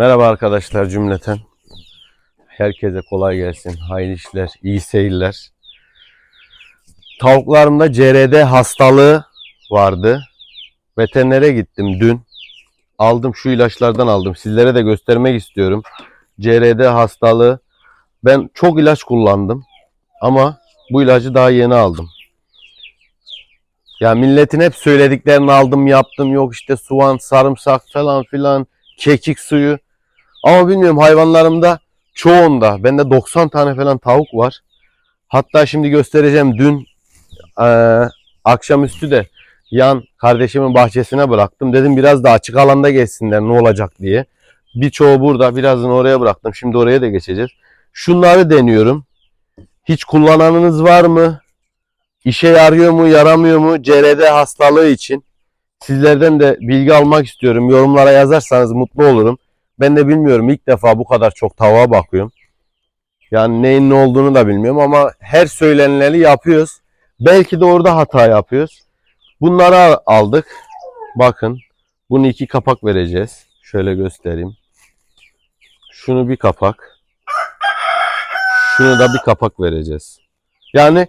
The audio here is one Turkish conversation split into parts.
Merhaba arkadaşlar cümleten. Herkese kolay gelsin. Hayırlı işler, iyi seyirler. Tavuklarımda CRD hastalığı vardı. Veterinere gittim dün. Aldım şu ilaçlardan aldım. Sizlere de göstermek istiyorum. CRD hastalığı. Ben çok ilaç kullandım. Ama bu ilacı daha yeni aldım. Ya milletin hep söylediklerini aldım yaptım. Yok işte soğan, sarımsak falan filan. Kekik suyu. Ama bilmiyorum hayvanlarımda çoğunda. Bende 90 tane falan tavuk var. Hatta şimdi göstereceğim. Dün eee akşamüstü de yan kardeşimin bahçesine bıraktım. Dedim biraz da açık alanda geçsinler ne olacak diye. Birçoğu burada birazını oraya bıraktım. Şimdi oraya da geçeceğiz. Şunları deniyorum. Hiç kullananınız var mı? İşe yarıyor mu, yaramıyor mu? CRD hastalığı için. Sizlerden de bilgi almak istiyorum. Yorumlara yazarsanız mutlu olurum. Ben de bilmiyorum. İlk defa bu kadar çok tavuğa bakıyorum. Yani neyin ne olduğunu da bilmiyorum ama her söylenileni yapıyoruz. Belki de orada hata yapıyoruz. Bunları aldık. Bakın. Bunu iki kapak vereceğiz. Şöyle göstereyim. Şunu bir kapak. Şunu da bir kapak vereceğiz. Yani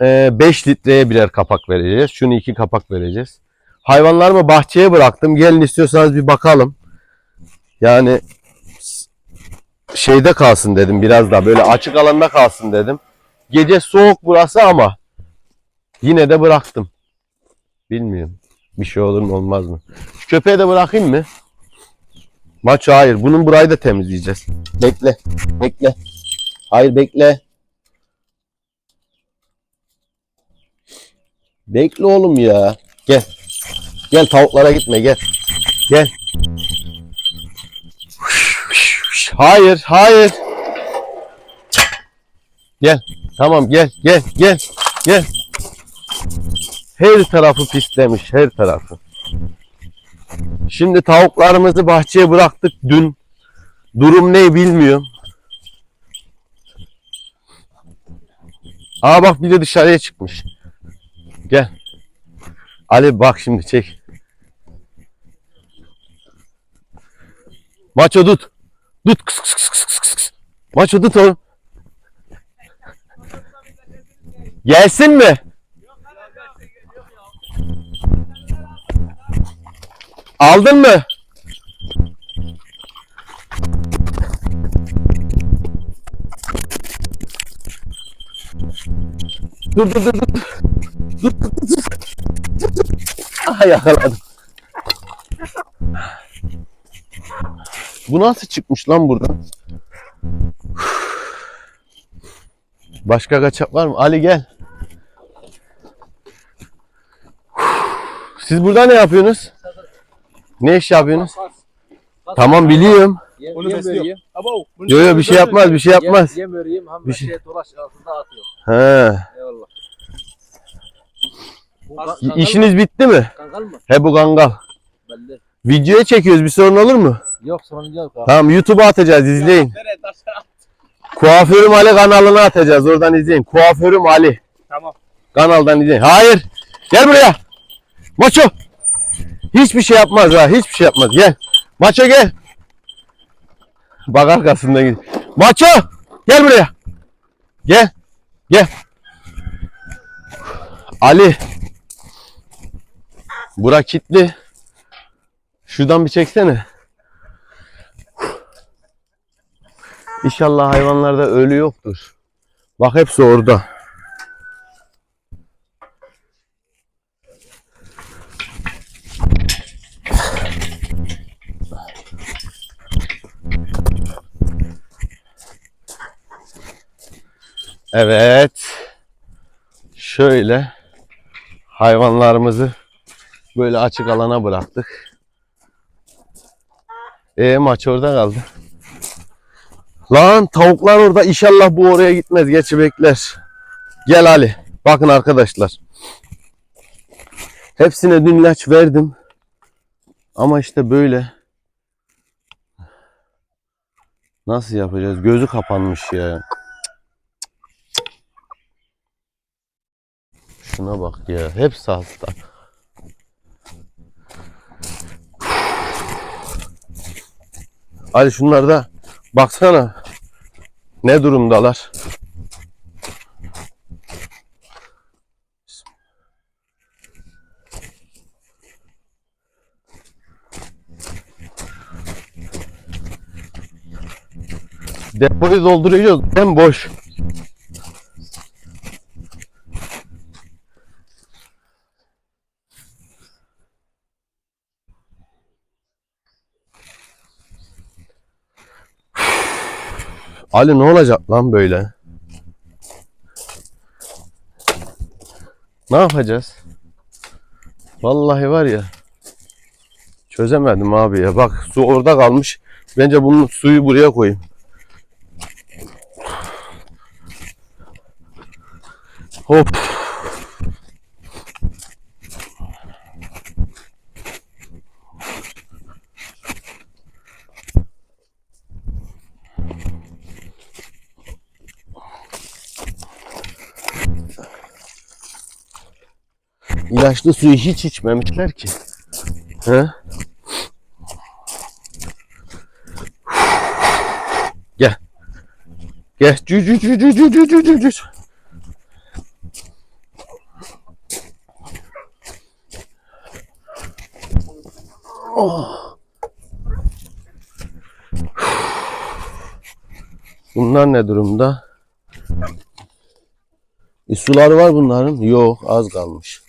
5 litreye birer kapak vereceğiz. Şunu iki kapak vereceğiz. Hayvanlarımı bahçeye bıraktım. Gelin istiyorsanız bir bakalım. Yani şeyde kalsın dedim biraz daha böyle açık alanda kalsın dedim. Gece soğuk burası ama yine de bıraktım. Bilmiyorum. Bir şey olur mu olmaz mı? Şu köpeği de bırakayım mı? Maç hayır. Bunun burayı da temizleyeceğiz. Bekle. Bekle. Hayır bekle. Bekle oğlum ya. Gel. Gel tavuklara gitme gel. Gel. Hayır, hayır. Gel. Tamam gel, gel, gel, gel. Her tarafı pislemiş, her tarafı. Şimdi tavuklarımızı bahçeye bıraktık dün. Durum ne bilmiyorum. Aa bak bir de dışarıya çıkmış. Gel. Ali bak şimdi çek. Maço tut. Tut. Kıs kıs kıs kıs kıs kıs. Maço tut oğlum. Gelsin mi? Aldın mı? Dur dur dur dur. Dur dur dur. Aha yakaladım. Bu nasıl çıkmış lan buradan? Başka kaçak var mı? Ali gel. Siz burada ne yapıyorsunuz? Ne iş yapıyorsunuz? Tamam biliyorum. Onu besliyor. Yo yo bir şey yapmaz, bir şey yapmaz. Yem, vereyim hem Bir şey- dolaş altında atıyor. He. Eyvallah. İşiniz bitti mi? Kangal mı? He bu kangal. Belli. Videoya çekiyoruz bir sorun olur mu? Yok sorun yok abi. Tamam YouTube'a atacağız izleyin. Nereye taşlar? Kuaförüm Ali kanalına atacağız oradan izleyin. Kuaförüm Ali Tamam. kanaldan izleyin. Hayır. Gel buraya. Maço. Hiçbir şey yapmaz ha. Hiçbir şey yapmaz. Gel. Maço gel. Bak arkasından git. Maço. Gel buraya. Gel. Gel. Ali. Bura kilitli. Şuradan bir çeksene. İnşallah hayvanlarda ölü yoktur. Bak hepsi orada. Evet. Şöyle hayvanlarımızı böyle açık alana bıraktık. E maç orada kaldı. Lan tavuklar orada inşallah bu oraya gitmez geçi bekler. Gel Ali. Bakın arkadaşlar. Hepsine dün ilaç verdim. Ama işte böyle. Nasıl yapacağız? Gözü kapanmış ya. Şuna bak ya. Hepsi hasta. Ali şunlar da baksana ne durumdalar. Depoyu dolduruyoruz. Hem boş. Ali ne olacak lan böyle? Ne yapacağız? Vallahi var ya. Çözemedim abi ya. Bak su orada kalmış. Bence bunun suyu buraya koyayım. Hop. İlaçlı suyu hiç içmemişler ki. He? Gel. Gel. Cü cü cü cü cü cü cü cü. Oh. Bunlar ne durumda? E, sular var bunların. Yok az kalmış.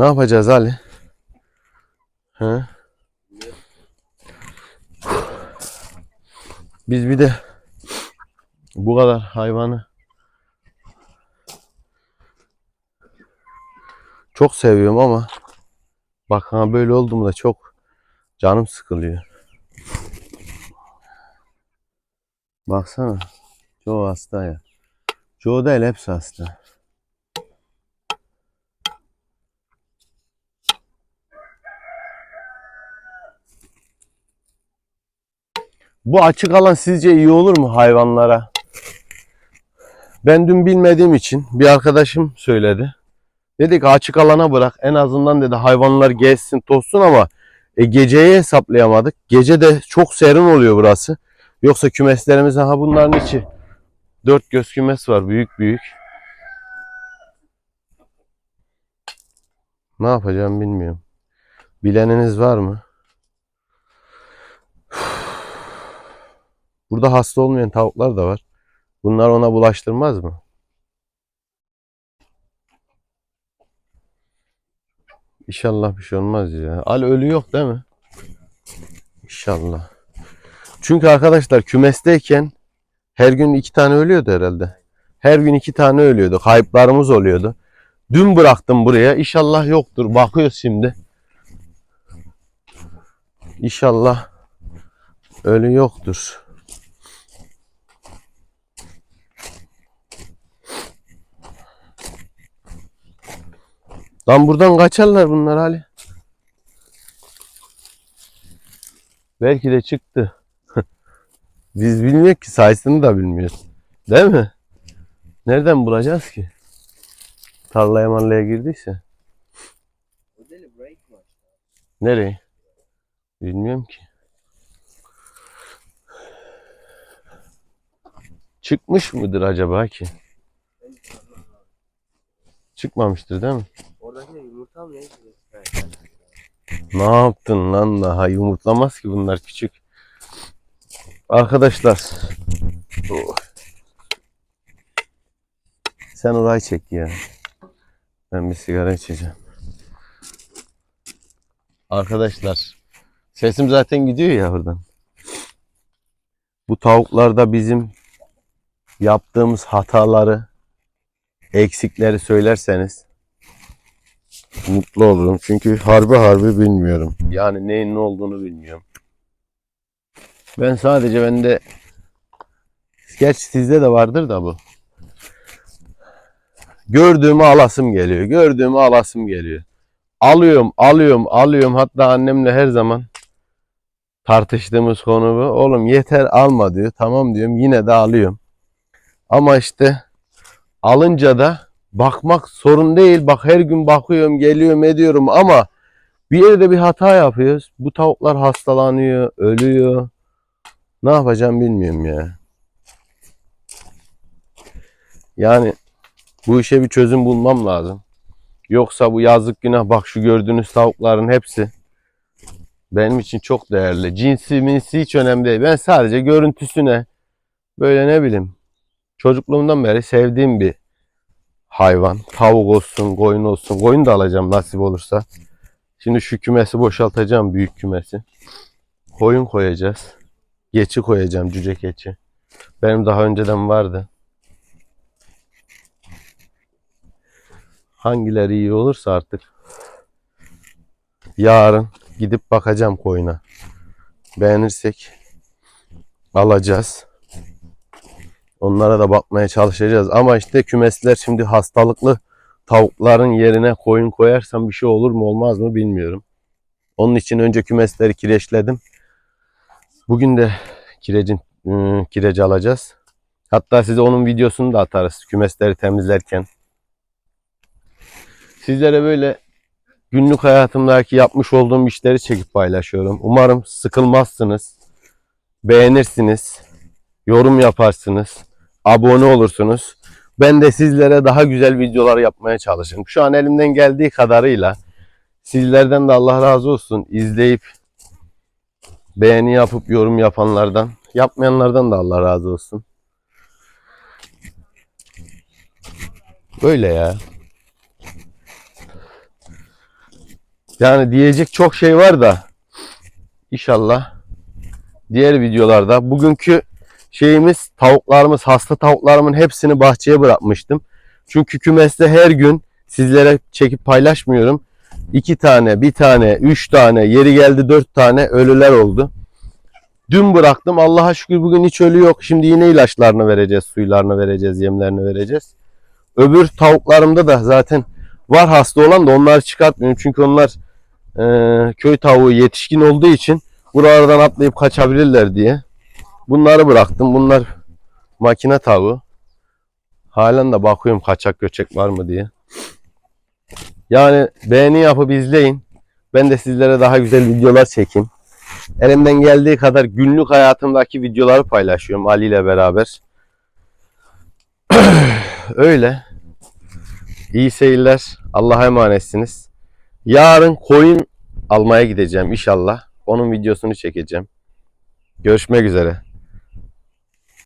Ne yapacağız Ali? He? Biz bir de bu kadar hayvanı çok seviyorum ama bak ha böyle oldu mu da çok canım sıkılıyor. Baksana. Çoğu hasta ya. Çoğu değil hepsi hasta. Bu açık alan sizce iyi olur mu hayvanlara? Ben dün bilmediğim için bir arkadaşım söyledi. Dedi ki açık alana bırak. En azından dedi hayvanlar gezsin tozsun ama e, geceyi hesaplayamadık. Gece de çok serin oluyor burası. Yoksa kümeslerimiz ha bunların içi. Dört göz kümes var büyük büyük. Ne yapacağım bilmiyorum. Bileniniz var mı? Burada hasta olmayan tavuklar da var. Bunlar ona bulaştırmaz mı? İnşallah bir şey olmaz ya. Al ölü yok değil mi? İnşallah. Çünkü arkadaşlar kümesteyken her gün iki tane ölüyordu herhalde. Her gün iki tane ölüyordu. Kayıplarımız oluyordu. Dün bıraktım buraya. İnşallah yoktur. Bakıyoruz şimdi. İnşallah ölü yoktur. Lan buradan kaçarlar bunlar Ali. Belki de çıktı. Biz bilmiyoruz ki sayısını da bilmiyoruz. Değil mi? Nereden bulacağız ki? Tarlaya marlaya girdiyse. Nereye? Bilmiyorum ki. Çıkmış mıdır acaba ki? Çıkmamıştır değil mi? Ne yaptın lan daha yumurtlamaz ki bunlar küçük. Arkadaşlar. Oh. Sen orayı çek ya. Ben bir sigara içeceğim. Arkadaşlar. Sesim zaten gidiyor ya oradan. Bu tavuklarda bizim yaptığımız hataları, eksikleri söylerseniz mutlu olurum. Çünkü harbi harbi bilmiyorum. Yani neyin ne olduğunu bilmiyorum. Ben sadece bende Gerçi sizde de vardır da bu. Gördüğümü alasım geliyor. Gördüğümü alasım geliyor. Alıyorum, alıyorum, alıyorum. Hatta annemle her zaman tartıştığımız konu bu. Oğlum yeter alma diyor. Tamam diyorum yine de alıyorum. Ama işte alınca da bakmak sorun değil. Bak her gün bakıyorum, geliyorum, ediyorum ama bir yerde bir hata yapıyoruz. Bu tavuklar hastalanıyor, ölüyor. Ne yapacağım bilmiyorum ya. Yani bu işe bir çözüm bulmam lazım. Yoksa bu yazık günah bak şu gördüğünüz tavukların hepsi benim için çok değerli. Cinsi minsi hiç önemli değil. Ben sadece görüntüsüne böyle ne bileyim çocukluğumdan beri sevdiğim bir hayvan. Tavuk olsun, koyun olsun. Koyun da alacağım nasip olursa. Şimdi şu kümesi boşaltacağım büyük kümesi. Koyun koyacağız. Geçi koyacağım cüce keçi. Benim daha önceden vardı. Hangileri iyi olursa artık yarın gidip bakacağım koyuna. Beğenirsek alacağız. Onlara da bakmaya çalışacağız. Ama işte kümesler şimdi hastalıklı tavukların yerine koyun koyarsam bir şey olur mu olmaz mı bilmiyorum. Onun için önce kümesleri kireçledim. Bugün de kirecin ıı, alacağız. Hatta size onun videosunu da atarız kümesleri temizlerken. Sizlere böyle günlük hayatımdaki yapmış olduğum işleri çekip paylaşıyorum. Umarım sıkılmazsınız. Beğenirsiniz. Yorum yaparsınız. Abone olursunuz. Ben de sizlere daha güzel videolar yapmaya çalışırım. Şu an elimden geldiği kadarıyla sizlerden de Allah razı olsun izleyip beğeni yapıp yorum yapanlardan, yapmayanlardan da Allah razı olsun. Böyle ya. Yani diyecek çok şey var da inşallah diğer videolarda bugünkü şeyimiz tavuklarımız hasta tavuklarımın hepsini bahçeye bırakmıştım. Çünkü kümeste her gün sizlere çekip paylaşmıyorum. İki tane, bir tane, üç tane, yeri geldi dört tane ölüler oldu. Dün bıraktım. Allah'a şükür bugün hiç ölü yok. Şimdi yine ilaçlarını vereceğiz, suylarını vereceğiz, yemlerini vereceğiz. Öbür tavuklarımda da zaten var hasta olan da onları çıkartmıyorum. Çünkü onlar e, köy tavuğu yetişkin olduğu için buralardan atlayıp kaçabilirler diye. Bunları bıraktım. Bunlar makine tavuğu. Halen de bakıyorum kaçak göçek var mı diye. Yani beğeni yapıp izleyin. Ben de sizlere daha güzel videolar çekeyim. Elimden geldiği kadar günlük hayatımdaki videoları paylaşıyorum Ali ile beraber. Öyle. İyi seyirler. Allah'a emanetsiniz. Yarın koyun almaya gideceğim inşallah. Onun videosunu çekeceğim. Görüşmek üzere.